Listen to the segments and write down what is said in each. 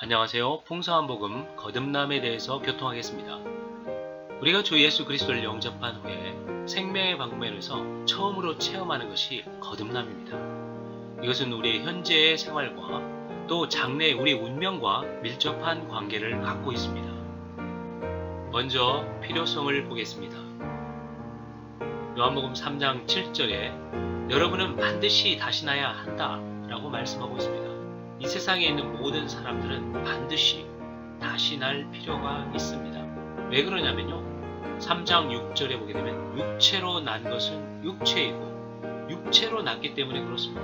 안녕하세요. 풍성한 복음 거듭남에 대해서 교통하겠습니다. 우리가 주 예수 그리스도를 영접한 후에 생명의 방면에서 처음으로 체험하는 것이 거듭남입니다. 이것은 우리의 현재의 생활과 또 장래의 우리 운명과 밀접한 관계를 갖고 있습니다. 먼저 필요성을 보겠습니다. 요한복음 3장 7절에 여러분은 반드시 다시 나야 한다 라고 말씀하고 있습니다. 이 세상에 있는 모든 사람들은 반드시 다시 날 필요가 있습니다. 왜 그러냐면요. 3장 6절에 보게 되면 육체로 난 것은 육체이고 육체로 났기 때문에 그렇습니다.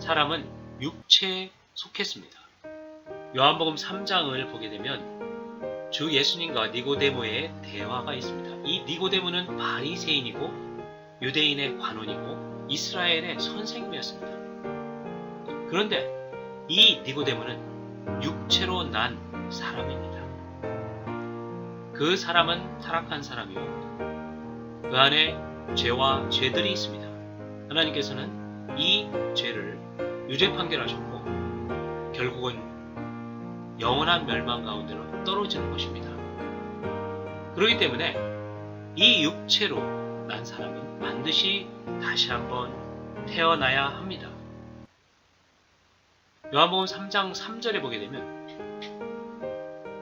사람은 육체에 속했습니다. 요한복음 3장을 보게 되면 주 예수님과 니고데모의 대화가 있습니다. 이 니고데모는 바리새인이고 유대인의 관원이고 이스라엘의 선생님이었습니다. 그런데 이 니고데모는 육체로 난 사람입니다. 그 사람은 타락한 사람이요. 그 안에 죄와 죄들이 있습니다. 하나님께서는 이 죄를 유죄 판결하셨고 결국은 영원한 멸망 가운데로 떨어지는 것입니다. 그렇기 때문에 이 육체로 난 사람은 반드시 다시 한번 태어나야 합니다. 요한복음 3장 3절에 보게 되면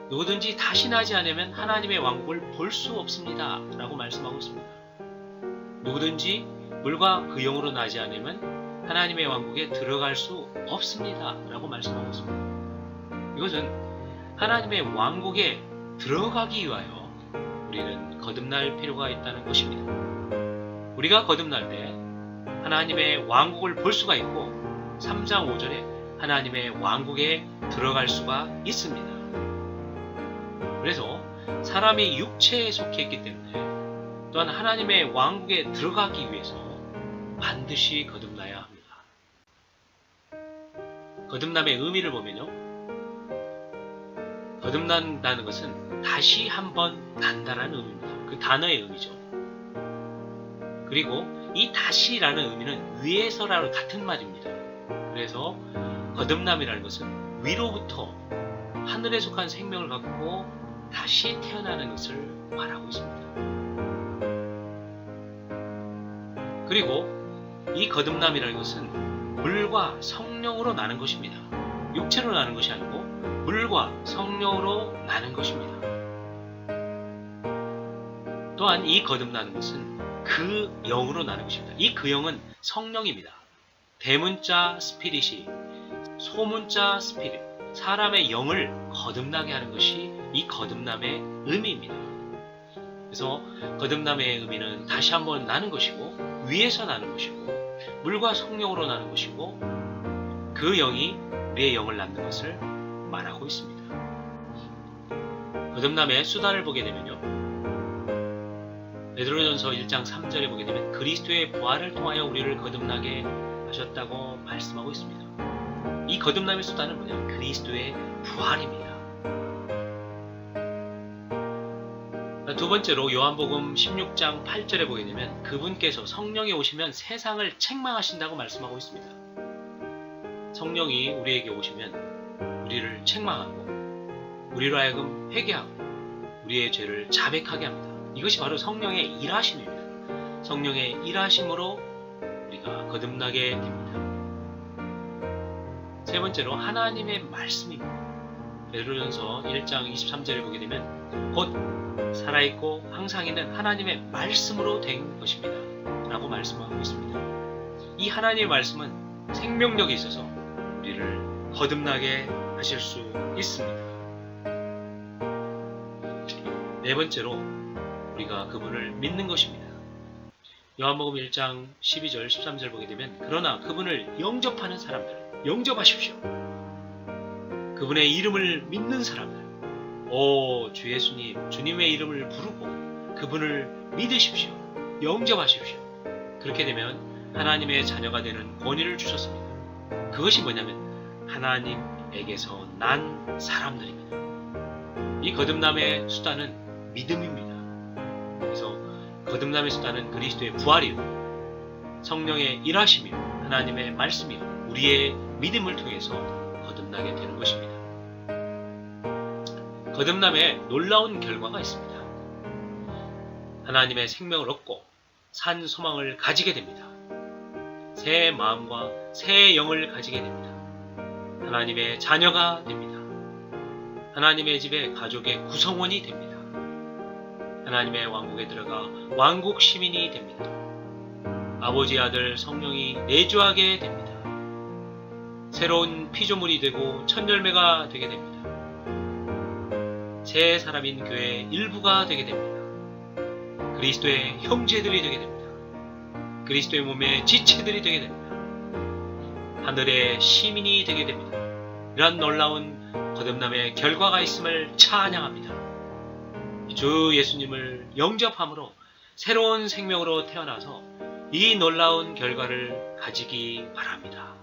누구든지 다시 나지 않으면 하나님의 왕국을 볼 수 없습니다. 라고 말씀하고 있습니다. 누구든지 물과 그 영으로 나지 않으면 하나님의 왕국에 들어갈 수 없습니다. 라고 말씀하고 있습니다. 이것은 하나님의 왕국에 들어가기 위하여 우리는 거듭날 필요가 있다는 것입니다. 우리가 거듭날 때 하나님의 왕국을 볼 수가 있고 3장 5절에 하나님의 왕국에 들어갈 수가 있습니다. 그래서 사람이 육체에 속해 있기 때문에 또한 하나님의 왕국에 들어가기 위해서 반드시 거듭나야 합니다. 거듭남의 의미를 보면요. 거듭난다는 것은 다시 한번 난다라는 의미입니다. 그 단어의 의미죠. 그리고 이 다시라는 의미는 위에서라는 같은 말입니다. 그래서 거듭남이라는 것은 위로부터 하늘에 속한 생명을 갖고 다시 태어나는 것을 말하고 있습니다. 그리고 이 거듭남이라는 것은 물과 성령으로 나는 것입니다. 육체로 나는 것이 아니고 물과 성령으로 나는 것입니다. 또한 이 거듭나는 것은 그 영으로 나는 것입니다. 이 그 영은 성령입니다. 대문자 스피릿이 소문자 스피릿, 사람의 영을 거듭나게 하는 것이 이 거듭남의 의미입니다. 그래서 거듭남의 의미는 다시 한번 나는 것이고 위에서 나는 것이고 물과 성령으로 나는 것이고 그 영이 우리의 영을 낳는 것을 말하고 있습니다. 거듭남의 수단을 보게 되면요. 베드로전서 1장 3절에 보게 되면 그리스도의 부활을 통하여 우리를 거듭나게 하셨다고 말씀하고 있습니다. 이 거듭남의 수단은 뭐냐? 그리스도의 부활입니다. 두 번째로 요한복음 16장 8절에 보게 되면 그분께서 성령이 오시면 세상을 책망하신다고 말씀하고 있습니다. 성령이 우리에게 오시면 우리를 책망하고 우리로 하여금 회개하고 우리의 죄를 자백하게 합니다. 이것이 바로 성령의 일하심입니다. 성령의 일하심으로 우리가 거듭나게 됩니다. 세 번째로 하나님의 말씀입니다. 베드로전서 1장 23절을 보게 되면 곧 살아있고 항상 있는 하나님의 말씀으로 된 것입니다. 라고 말씀하고 있습니다. 이 하나님의 말씀은 생명력이 있어서 우리를 거듭나게 하실 수 있습니다. 네 번째로 우리가 그분을 믿는 것입니다. 요한복음 1장 12절 13절 보게 되면 그러나 그분을 영접하는 사람들 영접하십시오. 그분의 이름을 믿는 사람들, 오, 주 예수님, 주님의 이름을 부르고 그분을 믿으십시오. 영접하십시오. 그렇게 되면 하나님의 자녀가 되는 권위를 주셨습니다. 그것이 뭐냐면 하나님에게서 난 사람들입니다. 이 거듭남의 수단은 믿음입니다. 그래서 거듭남의 수단은 그리스도의 부활이요, 성령의 일하심이요, 하나님의 말씀이요, 우리의 믿음을 통해서 거듭나게 되는 것입니다. 거듭남에 놀라운 결과가 있습니다. 하나님의 생명을 얻고 산 소망을 가지게 됩니다. 새 마음과 새 영을 가지게 됩니다. 하나님의 자녀가 됩니다. 하나님의 집의 가족의 구성원이 됩니다. 하나님의 왕국에 들어가 왕국 시민이 됩니다. 아버지 아들 성령이 내주하게 됩니다. 새로운 피조물이 되고 첫 열매가 되게 됩니다. 새 사람인 교회의 일부가 되게 됩니다. 그리스도의 형제들이 되게 됩니다. 그리스도의 몸의 지체들이 되게 됩니다. 하늘의 시민이 되게 됩니다. 이러한 놀라운 거듭남의 결과가 있음을 찬양합니다. 주 예수님을 영접함으로 새로운 생명으로 태어나서 이 놀라운 결과를 가지기 바랍니다.